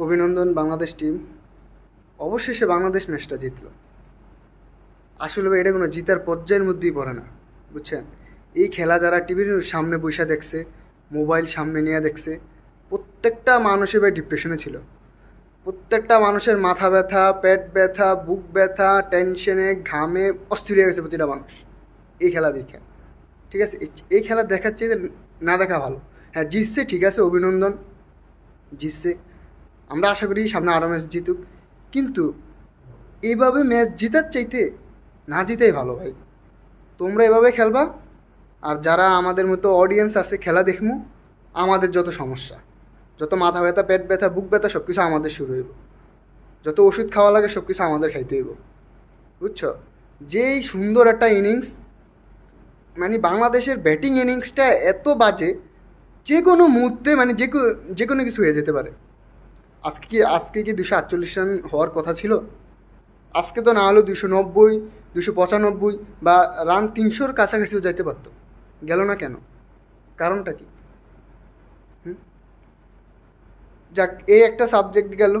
অভিনন্দন বাংলাদেশ টিম অবশেষে বাংলাদেশ ম্যাচটা জিতলো। আসলে এটা কোনো জিতার পর্যায়ের মধ্যেই পড়ে না, বুঝছেন? এই খেলা যারা টিভির সামনে বসে দেখছে মোবাইল সামনে নিয়ে দেখছে, প্রত্যেকটা মানুষই ভাই ডিপ্রেশনে ছিল। প্রত্যেকটা মানুষের মাথা ব্যথা, পেট ব্যথা, বুক ব্যথা টেনশনে ঘামে, অস্থির হয়ে গেছে প্রতিটা মানুষ। এই খেলা দেখে। ঠিক আছে? এই- এই খেলা দেখার চেয়ে না দেখা ভালো। হ্যাঁ জিতছে, ঠিক আছে, অভিনন্দন। জিতছে। আমরা আশা করি সামনে আরও ম্যাচ জিতুক। কিন্তু এইভাবে ম্যাচ জিতার চাইতে না জিতেই ভালো ভাই। তোমরা এভাবে খেলবা, আর যারা আমাদের মতো অডিয়েন্স আছে খেলা দেখমু, আমাদের যত সমস্যা, যত মাথা ব্যথা, পেট ব্যথা, বুক ব্যথা সব কিছু আমাদের শুরু হইব। যত ওষুধ খাওয়া লাগে সব কিছু আমাদের খাইতে হইব। বুঝছ? যেই সুন্দর একটা ইনিংস মানে বাংলাদেশের ব্যাটিং ইনিংসটা এত বাজে যে কোনো মুহূর্তে মানে যে যে কোনো কিছু হয়ে যেতে পারে। আজকে কি আজকে কি দুশো আটচল্লিশ রান হওয়ার কথা ছিল? আজকে তো না হলেও দুশো নব্বই, দুশো পঁচানব্বই বা রান তিনশোর কাছাকাছিও যাইতে পারতো। গেল না কেন? কারণটা কি? যাক এই একটা সাবজেক্ট গেল।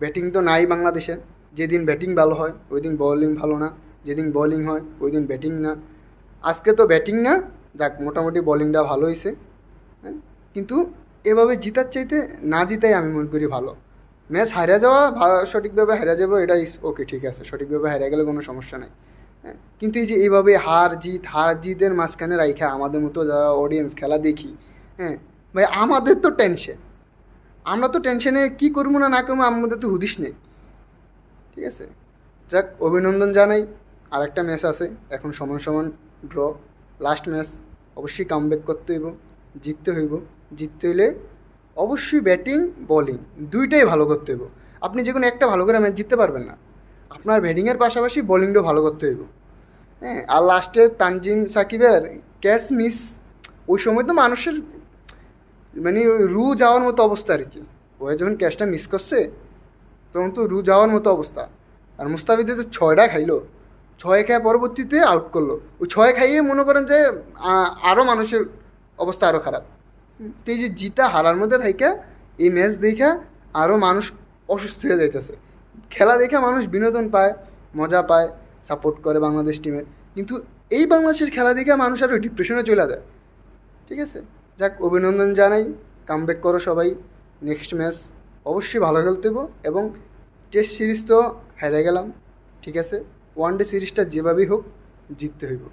ব্যাটিং তো নাই বাংলাদেশের। যেদিন ব্যাটিং ভালো হয় ওই দিন বোলিং ভালো না। যেদিন বলিং হয় ওই দিন ব্যাটিং না। আজকে তো ব্যাটিং না। যাক, মোটামুটি বোলিংটা ভালো হয়েছে হ্যাঁ? কিন্তু এভাবে জিতার চাইতে না জিতাই আমি মনে করি ভালো। ম্যাচ হারিয়ে যাওয়া সঠিকভাবে হারিয়ে যাব এটা ওকে ঠিক আছে। সঠিকভাবে হারিয়ে গেলে কোনো সমস্যা নাই। হ্যাঁ কিন্তু এই যে এইভাবে হার জিত, হার জিতের মাঝখানে রাইখা আমাদের মতো যারা অডিয়েন্স খেলা দেখি হ্যাঁ ভাই, আমাদের তো টেনশন আমরা তো টেনশনে কী করব না না করব, আমাদের তো হুদিস নেই। ঠিক আছে? যাক, অভিনন্দন জানাই। আর একটা ম্যাচ আছে, এখন সমান সমান ড্র লাস্ট ম্যাচ অবশ্যই কামব্যাক করতে হইব, জিততে হইব। জিততে হইলে অবশ্যই ব্যাটিং বোলিং দুইটাই ভালো করতে হইব। আপনি যে কোনো একটা ভালো করে ম্যাচ জিততে পারবেন না। আপনার ব্যাটিংয়ের পাশাপাশি বোলিংটাও ভালো করতে হইব। হ্যাঁ আর লাস্টে তানজিম সাকিবের ক্যাচ মিস ওই সময় তো মানুষের মানে রু যাওয়ার মতো অবস্থা আর কি। ও যখন ক্যাচটা মিস করছে, তখন তো রু যাওয়ার মতো অবস্থা। আর মুস্তাফিজে যে ছয়টা খাইলো, ছয় খেয়ে পরবর্তীতে আউট করল। ওই ছয় খাইয়ে মনে করেন যে আরও মানুষের অবস্থা আরও খারাপ। তো এই যে জিতা হারার মধ্যে থাইকা এই ম্যাচ দেখা আরও মানুষ অসুস্থ হয়ে যাইতেছে। খেলা দেখে মানুষ বিনোদন পায়, মজা পায় সাপোর্ট করে বাংলাদেশ টিমের কিন্তু এই বাংলাদেশের খেলা দেখে মানুষ আরও ডিপ্রেশনে চলে যায়। ঠিক আছে? যাক, অভিনন্দন জানাই। কামব্যাক করো সবাই। নেক্সট ম্যাচ অবশ্যই ভালো খেলতে এবং টেস্ট সিরিজ তো হেরে গেলাম। ঠিক আছে? ওয়ান ডে সিরিজটা যেভাবেই হোক, জিততে হইব।